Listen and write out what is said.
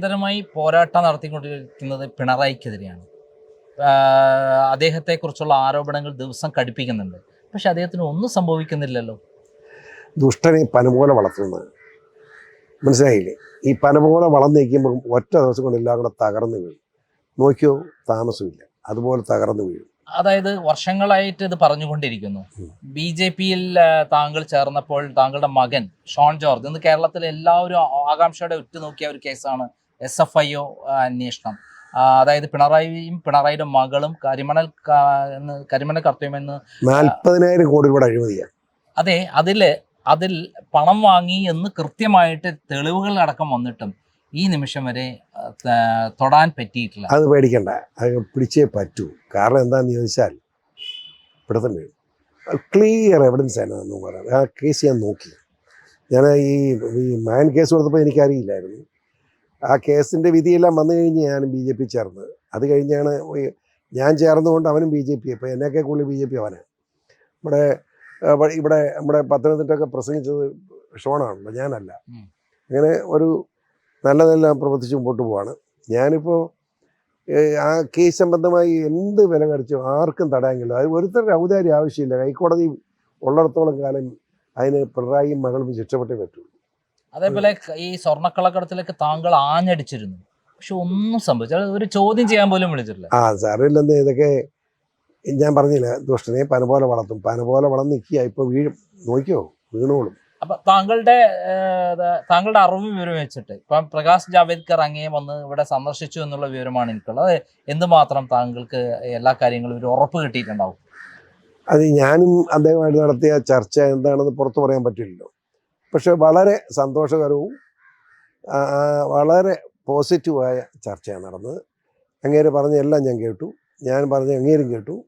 നിരന്തരമായി പോരാട്ടം നടത്തിക്കൊണ്ടിരിക്കുന്നത് പിണറായിക്കെതിരെയാണ്. അദ്ദേഹത്തെക്കുറിച്ചുള്ള ആരോപണങ്ങൾ ദിവസം കടുപ്പിക്കുന്നുണ്ട്. പക്ഷെ അദ്ദേഹത്തിന് ഒന്നും സംഭവിക്കുന്നില്ലല്ലോ. ദുഷ്ടനെ പലപോലെ വളർത്തുന്നത്. മനസ്സിലായില്ലേ? ഈ പലപോലെ വളർന്നു നിൽക്കുമ്പോൾ ഒറ്റ ദിവസം കൊണ്ട് എല്ലാം കൂടെ തകർന്നു വീഴും. നോക്കിയോ? താമസമില്ല. അതുപോലെ തകർന്നു വീഴും. അതായത് വർഷങ്ങളായിട്ട് ഇത് പറഞ്ഞുകൊണ്ടിരിക്കുന്നു. ബി ജെ പിയിൽ താങ്കൾ ചേർന്നപ്പോൾ താങ്കളുടെ മകൻ ഷോൺ ജോർജ് ഇന്ന് കേരളത്തിൽ എല്ലാവരും ആകാംക്ഷയോടെ ഉറ്റുനോക്കിയ ഒരു കേസാണ് എസ് എഫ് ഐ ഒ അന്വേഷണം. അതായത് പിണറായിയും പിണറായിയുടെ മകളും കരിമണൽ കരിമണൽ കർത്തവ്യമെന്ന് നാൽപ്പതിനായിരം കോടി രൂപയുടെ അഴിമതിയാണ്. അതെ അതിൽ അതിൽ പണം വാങ്ങി എന്ന് കൃത്യമായിട്ട് തെളിവുകൾ അടക്കം വന്നിട്ടും ഈ നിമിഷം വരെ തൊടാൻ പറ്റിയിട്ടില്ല. അത് പേടിക്കണ്ട. അത് പിടിച്ചേ പറ്റൂ. കാരണം എന്താണെന്ന് ചോദിച്ചാൽ ഇവിടെ തന്നെ ക്ലിയർ എവിഡൻസ് ആണ് എന്ന് ആ കേസ് ഞാൻ നോക്കി. ഞാൻ ഈ ഈ മാൻ കേസ് കൊടുത്തപ്പോൾ എനിക്കറിയില്ലായിരുന്നു. ആ കേസിന്റെ വിധിയെല്ലാം വന്നു കഴിഞ്ഞ് ഞാൻ ബി ജെ പി ചേർന്നത് അത് കഴിഞ്ഞാണ് ഞാൻ ചേർന്നുകൊണ്ട് അവനും ബി ജെ പി ഇപ്പോൾ എന്നെയൊക്കെ കൂടുതൽ ബി ജെ പി അവനാണ് നമ്മുടെ ഇവിടെ നമ്മുടെ പത്തനംതിട്ടൊക്കെ പ്രസംഗിച്ചത് ഷോണാണല്ലോ ഞാനല്ല. അങ്ങനെ ഒരു നല്ല നല്ല പ്രവർത്തിച്ച് മുമ്പോട്ട് പോവാണ്. ഞാനിപ്പോൾ ആ കേസ് സംബന്ധമായി എന്ത് വില കടിച്ചോ ആർക്കും തടയാനില്ല. അത് ഒരുത്തരുടെ ഔദാര്യം ആവശ്യമില്ല. ഹൈക്കോടതി ഉള്ളിടത്തോളം കാലം അതിന് പിണറായിയും മകളും ശിക്ഷപ്പെട്ടേ പറ്റൂ. അതേപോലെ ഈ സ്വർണക്കളക്കടത്തിലേക്ക് താങ്കൾ ആഞ്ഞടിച്ചിരുന്നു. പക്ഷെ ഒന്നും സംഭവിച്ചു ഒരു ചോദ്യം ചെയ്യാൻ പോലും വിളിച്ചിട്ടില്ല. ആ സാറില്ലെന്ന് ഇതൊക്കെ ഞാൻ പറഞ്ഞില്ല. ദുഷ്ടനെ പന പോലെ വളർത്തും. പന പോലെ വളർന്ന് നിൽക്കുക. ഇപ്പൊ വീഴും. നോക്കിയോ? വീണോളും. അപ്പൊ താങ്കളുടെ താങ്കളുടെ അറിവ് വിവരം വെച്ചിട്ട് ഇപ്പം പ്രകാശ് ജാവേദ്കർ അങ്ങേ വന്ന് ഇവിടെ സന്ദർശിച്ചു എന്നുള്ള വിവരമാണ് എനിക്കുള്ളത്. അത് എന്തുമാത്രം താങ്കൾക്ക് എല്ലാ കാര്യങ്ങളും ഒരു ഉറപ്പ് കിട്ടിയിട്ടുണ്ടാവും? അത് ഞാനും അദ്ദേഹമായിട്ട് നടത്തിയ ചർച്ച എന്താണെന്ന് പുറത്തു പറയാൻ പറ്റില്ലല്ലോ. പക്ഷെ വളരെ സന്തോഷകരവും വളരെ പോസിറ്റീവായ ചർച്ചയാണ് നടന്നത്. അങ്ങേര് പറഞ്ഞ എല്ലാം ഞാൻ കേട്ടു. ഞാൻ പറഞ്ഞ അങ്ങേരും കേട്ടു.